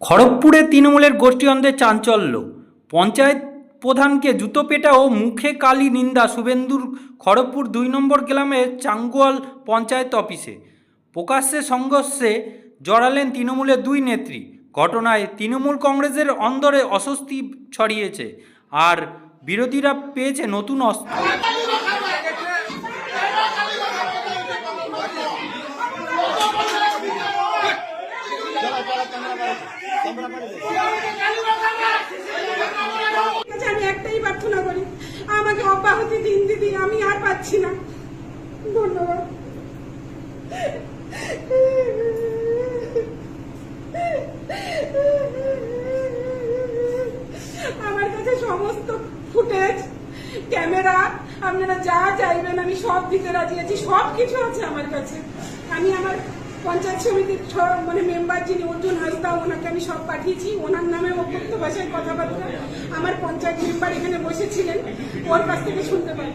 খড়গপুরে তৃণমূলের গোষ্ঠীদ্বন্দ্বে চাঞ্চল্য। পঞ্চায়েত প্রধানকে জুতো পেটা ও মুখে কালি নিন্দা শুভেন্দুর খড়গপুর দুই নম্বর গ্রামের চাঙ্গুয়াল পঞ্চায়েত অফিসে। প্রকাশ্যে সংঘর্ষে জড়ালেন তৃণমূলের দুই নেত্রী। ঘটনায় তৃণমূল কংগ্রেসের অন্দরে অস্বস্তি ছড়িয়েছে আর বিরোধীরা পেয়েছে নতুন অস্ত্র। আমি একটাই প্রার্থনা করি, আমাকে অব্যাহতি দিন দিদি, আমি আর পাচ্ছি না। ধন্যবাদ। আমার কাছে সমস্ত ফুটেজ, ক্যামেরা, আপনারা যা চাইবেন, আমি সব দিতে রাজি আছি সব কিছু আছে আমার কাছে। আমি আমার পঞ্চায়েত সমিতির মানে মেম্বার যিনি, অর্জুন হাসদা ওনাকে আমি সব পাঠিয়েছি। ওনার নামে অভ্যক্ত ভাষায় কথাবার্তা। আমার পঞ্চায়েত মেম্বার এখানে বসেছিলেন। ওর কাছ থেকে শুনতে পাই